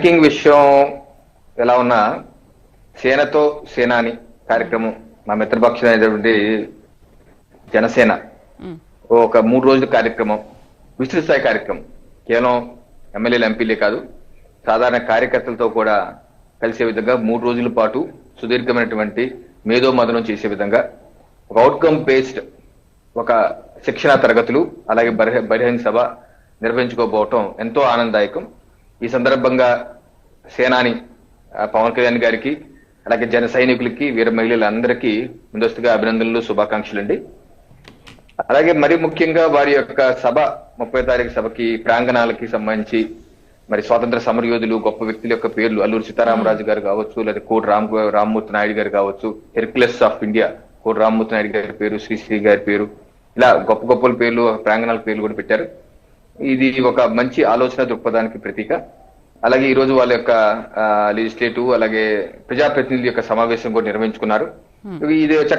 Breaking విషయం ఎలా ఉన్నా సేనతో సేనాని కార్యక్రమం మా మిత్రపక్షం అయినటువంటి జనసేన. ఒక మూడు రోజుల కార్యక్రమం విస్తృత స్థాయి కార్యక్రమం. కేవలం ఎమ్మెల్యేలు ఎంపీలే కాదు సాధారణ కార్యకర్తలతో కూడా కలిసే విధంగా మూడు రోజుల పాటు సుదీర్ఘమైనటువంటి మేధో మదనం చేసే విధంగా ఒక అవుట్కమ్ బేస్డ్ ఒక శిక్షణ తరగతులు అలాగే బహిర- బహిరంగ సభ నిర్వహించుకోబోవటం ఎంతో ఆనందదాయకం. ఈ సందర్భంగా సేనాని పవన్ కళ్యాణ్ గారికి అలాగే జన సైనికులకి వీర మహిళలందరికీ ముందస్తుగా అభినందనలు శుభాకాంక్షలు అండి అలాగే మరి ముఖ్యంగా వారి యొక్క సభ ముప్పై తారీఖు సభకి ప్రాంగణాలకి సంబంధించి మరి స్వాతంత్ర సమరయోధులు గొప్ప వ్యక్తుల యొక్క పేర్లు అల్లూరి సీతారామరాజు గారు కావచ్చు లేదా కోటి రామ్ రామ్మూర్తి నాయుడు గారు కావచ్చు హెర్క్లెస్ ఆఫ్ ఇండియా కోటి రామ్మూర్తి నాయుడు గారి పేరు శ్రీశ్రీ గారి పేరు ఇలా గొప్ప గొప్పల పేర్లు ప్రాంగణాల పేర్లు కూడా పెట్టారు. ఇది ఒక మంచి ఆలోచన దృక్పథానికి ప్రతీక. అలాగే ఈ రోజు వాళ్ళ యొక్క లెజిస్లేటివ్ అలాగే ప్రజాప్రతినిధుల యొక్క సమావేశం కూడా నిర్వహించుకున్నారు. ఇది చక్కటి